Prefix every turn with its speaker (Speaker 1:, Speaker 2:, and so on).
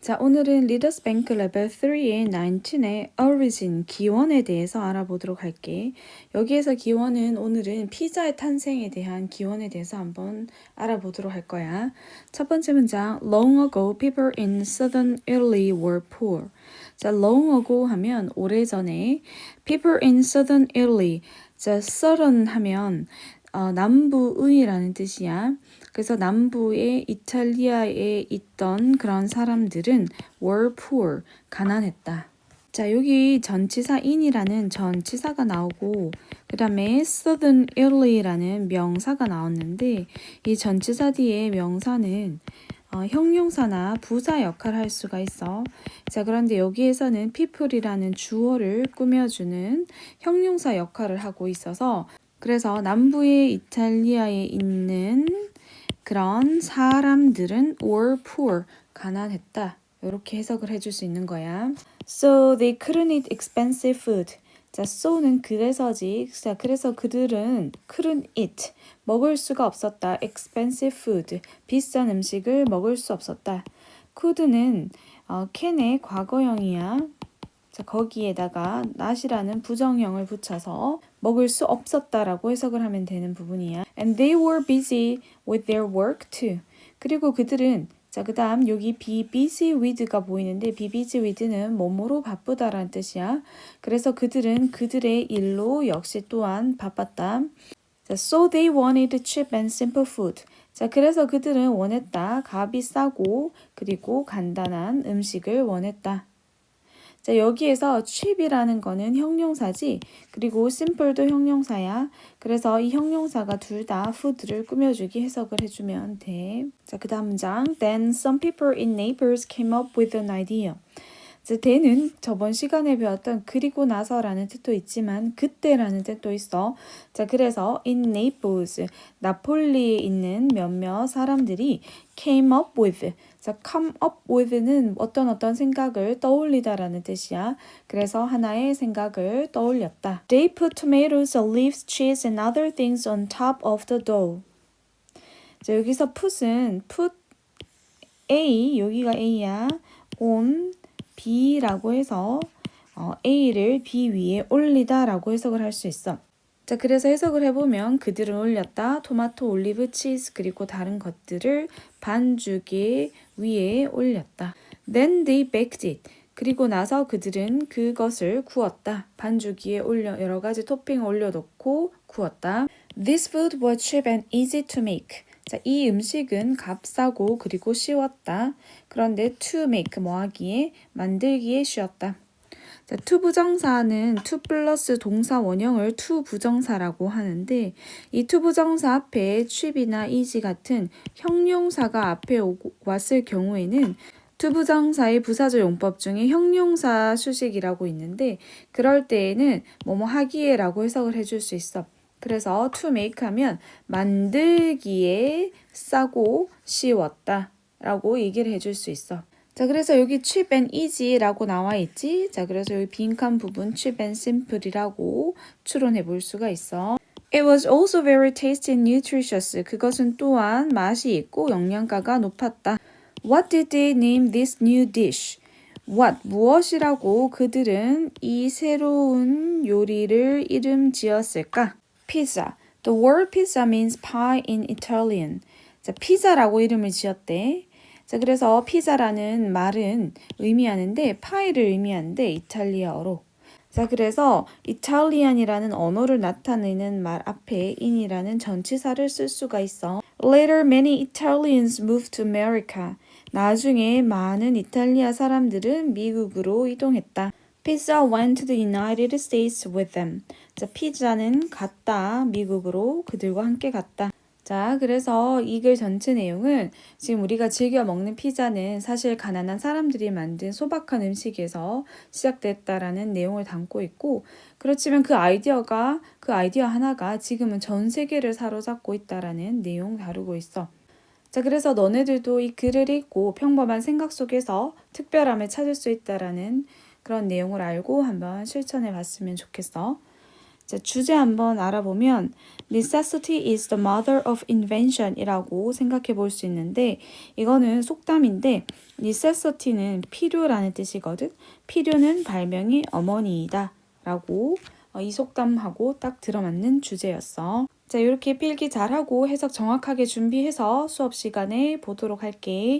Speaker 1: 자, 오늘은 리더스 뱅크 레벨 3의 19의 origin, 기원에 대해서 알아보도록 할게. 여기에서 기원은 오늘은 피자의 탄생에 대한 기원에 대해서 한번 알아보도록 할 거야. 첫 번째 문장, long ago people in southern Italy were poor. 자, long ago 하면 오래전에 people in southern Italy. 자, southern 하면 어, 남부의라는 뜻이야. 그래서 남부의 이탈리아에 있던 그런 사람들은 were poor, 가난했다. 자, 여기 전치사 in이라는 전치사가 나오고 그 다음에 southern Italy라는 명사가 나왔는데 이 전치사 뒤에 명사는 어, 형용사나 부사 역할을 할 수가 있어. 자, 그런데 여기에서는 people이라는 주어를 꾸며주는 형용사 역할을 하고 있어서 그래서 남부의 이탈리아에 있는 그런 사람들은 were poor, 가난했다. 이렇게 해석을 해줄 수 있는 거야. So they couldn't eat expensive food. 자, so는 그래서지. 자, 그래서 그들은 couldn't eat, 먹을 수가 없었다. expensive food, 비싼 음식을 먹을 수 없었다. could는 어, can의 과거형이야. 자, 거기에다가 not이라는 부정형을 붙여서 먹을 수 없었다라고 해석을 하면 되는 부분이야. And they were busy with their work too. 그리고 그들은 자, 그 다음 여기 be busy with가 보이는데 be busy with는 뭐뭐로 바쁘다라는 뜻이야. 그래서 그들은 그들의 일로 역시 또한 바빴다. 자, so they wanted cheap and simple food. 자, 그래서 그들은 원했다. 값이 싸고 그리고 간단한 음식을 원했다. 자, 여기에서 cheap이라는 거는 형용사지. 그리고 simple도 형용사야. 그래서 이 형용사가 둘 다 food를 꾸며주기 해석을 해주면 돼. 자, 그 다음 문장. Then some people in Naples came up with an idea. 자, the는 저번 시간에 배웠던 그리고 나서라는 뜻도 있지만 그때라는 뜻도 있어. 자, 그래서 in Naples, 나폴리에 있는 몇몇 사람들이 came up with. 자, come up with는 어떤 어떤 생각을 떠올리다라는 뜻이야. 그래서 하나의 생각을 떠올렸다. They put tomatoes, leaves, cheese and other things on top of the dough. 자, 여기서 put은 put A, 여기가 A야. on B라고 해서 어, A를 B 위에 올리다 라고 해석을 할 수 있어. 자, 그래서 해석을 해보면 그들은 올렸다. 토마토, 올리브, 치즈 그리고 다른 것들을 반죽에 위에 올렸다. Then they baked it. 그리고 나서 그들은 그것을 구웠다. 반죽 위에 올려 여러 가지 토핑을 올려놓고 구웠다. This food was cheap and easy to make. 자, 이 음식은 값싸고 그리고 쉬웠다. 그런데 to make 뭐 하기에 만들기에 쉬웠다. 자, to 부정사는 to 플러스 동사 원형을 to 부정사라고 하는데 이 to 부정사 앞에 cheap이나 easy 같은 형용사가 앞에 오고, 왔을 경우에는 to 부정사의 부사절 용법 중에 형용사 수식이라고 있는데 그럴 때에는 뭐뭐 하기에라고 해석을 해줄 수 있어. 그래서 to make 하면 만들기에 싸고 쉬웠다 라고 얘기를 해줄 수 있어. 자, 그래서 여기 cheap and easy라고 나와 있지. 자, 그래서 여기 빈칸 부분 cheap and simple이라고 추론해 볼 수가 있어. It was also very tasty and nutritious. 그것은 또한 맛이 있고 영양가가 높았다. What did they name this new dish? What 무엇이라고 그들은 이 새로운 요리를 이름 지었을까? Pizza. The word pizza means pie in Italian. 자, 피자라고 이름을 지었대. 자, 그래서 피자라는 말은 의미하는데 파이를 의미하는데 이탈리아어로. 자, 그래서 이탈리안이라는 언어를 나타내는 말 앞에 in이라는 전치사를 쓸 수가 있어. Later, many Italians moved to America. 나중에 많은 이탈리아 사람들은 미국으로 이동했다. Pizza went to the United States with them. 자, 피자는 갔다. 미국으로 그들과 함께 갔다. 자, 그래서 이 글 전체 내용은 지금 우리가 즐겨 먹는 피자는 사실 가난한 사람들이 만든 소박한 음식에서 시작됐다라는 내용을 담고 있고, 그렇지만 그 아이디어가, 그 아이디어 하나가 지금은 전 세계를 사로잡고 있다라는 내용 다루고 있어. 자, 그래서 너네들도 이 글을 읽고 평범한 생각 속에서 특별함을 찾을 수 있다라는 그런 내용을 알고 한번 실천해 봤으면 좋겠어. 자, 주제 한번 알아보면 necessity is the mother of invention 이라고 생각해 볼 수 있는데 이거는 속담인데 necessity는 필요라는 뜻이거든. 필요는 발명의 어머니이다 라고 어, 이 속담하고 딱 들어맞는 주제였어. 자, 이렇게 필기 잘하고 해석 정확하게 준비해서 수업 시간에 보도록 할게.